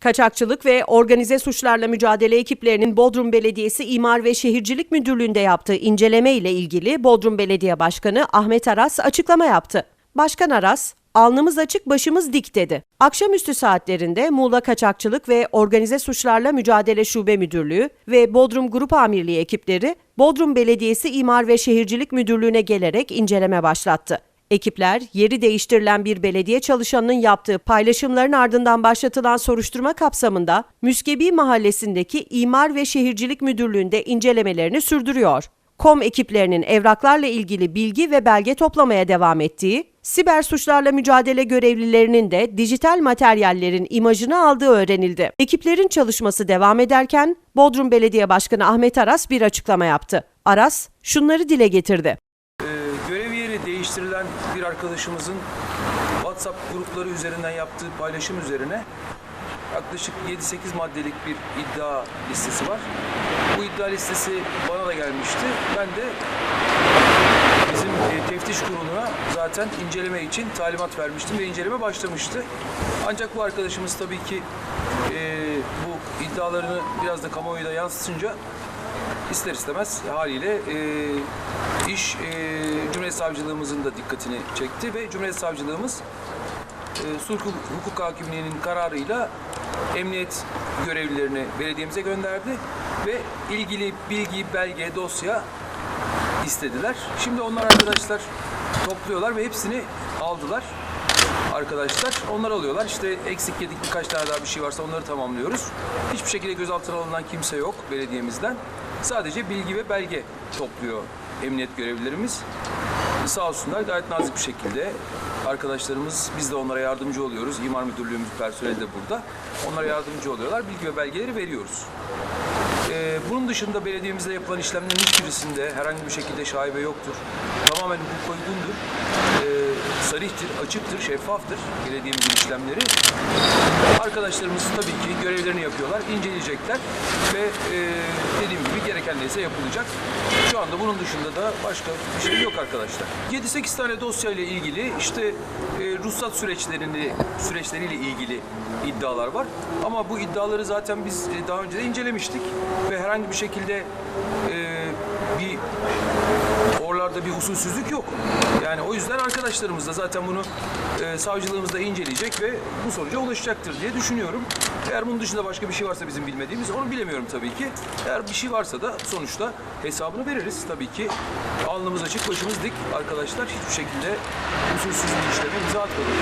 Kaçakçılık ve organize suçlarla mücadele ekiplerinin Bodrum Belediyesi İmar ve Şehircilik Müdürlüğü'nde yaptığı inceleme ile ilgili Bodrum Belediye Başkanı Ahmet Aras açıklama yaptı. Başkan Aras, alnımız açık başımız dik dedi. Akşamüstü saatlerinde Muğla Kaçakçılık ve Organize Suçlarla Mücadele Şube Müdürlüğü ve Bodrum Grup Amirliği ekipleri Bodrum Belediyesi İmar ve Şehircilik Müdürlüğü'ne gelerek inceleme başlattı. Ekipler yeri değiştirilen bir belediye çalışanının yaptığı paylaşımların ardından başlatılan soruşturma kapsamında Müskebi Mahallesi'ndeki İmar ve Şehircilik Müdürlüğü'nde incelemelerini sürdürüyor. KOM ekiplerinin evraklarla ilgili bilgi ve belge toplamaya devam ettiği, siber suçlarla mücadele görevlilerinin de dijital materyallerin imajını aldığı öğrenildi. Ekiplerin çalışması devam ederken Bodrum Belediye Başkanı Ahmet Aras bir açıklama yaptı. Aras şunları dile getirdi. Değiştirilen bir arkadaşımızın WhatsApp grupları üzerinden yaptığı paylaşım üzerine yaklaşık 7-8 maddelik bir iddia listesi var. Bu iddia listesi bana da gelmişti. Ben de bizim e, teftiş kuruluna zaten inceleme için talimat vermiştim ve inceleme başlamıştı. Ancak bu arkadaşımız tabii ki e, bu iddialarını biraz da kamuoyuna yansıtınca ister istemez haliyle e, iş e, Cumhuriyet Savcılığımızın da dikkatini çekti ve Cumhuriyet Savcılığımız e, sulh hukuk hakimliğinin kararıyla emniyet görevlilerini belediyemize gönderdi ve ilgili bilgi, belge, dosya istediler. Şimdi onlar arkadaşlar topluyorlar ve hepsini aldılar arkadaşlar. Onlar alıyorlar. İşte eksik yedik birkaç tane daha bir şey varsa onları tamamlıyoruz. Hiçbir şekilde gözaltına alınan kimse yok belediyemizden. Sadece bilgi ve belge topluyor emniyet görevlilerimiz. Sağ olsunlar gayet nazik bir şekilde arkadaşlarımız biz de onlara yardımcı oluyoruz. İmar Müdürlüğümüz personeli de burada. Onlara yardımcı oluyorlar. Bilgi ve belgeleri veriyoruz. Ee, bunun dışında belediyemizde yapılan işlemlerin hiçbirisinde herhangi bir şekilde şaibe yoktur. Tamamen hukuk uygundur. Ee, sarihtir, açıktır, şeffaftır belediyemizin işlemleri. Arkadaşlarımız tabii ki görevlerini yapıyorlar, inceleyecekler ve e, dediğim gibi gereken neyse yapılacak. Şu anda bunun dışında da başka bir şey yok arkadaşlar. 7-8 tane dosya ile ilgili işte e, ruhsat süreçlerini süreçleriyle ilgili iddialar var. Ama bu iddiaları zaten biz e, daha önce de incelemiştik ve herhangi bir şekilde e, bir oralarda bir usulsüzlük yok. Yani o yüzden arkadaşlarımız da zaten bunu e, savcılığımızda inceleyecek ve bu sonuca ulaşacaktır diye düşünüyorum. Eğer bunun dışında başka bir şey varsa bizim bilmediğimiz onu bilemiyorum tabii ki. Eğer bir şey varsa da sonuçta hesabını veririz tabii ki. Alnımız açık, başımız dik arkadaşlar. Hiçbir şekilde usulsüz bir işleme imza atmadık.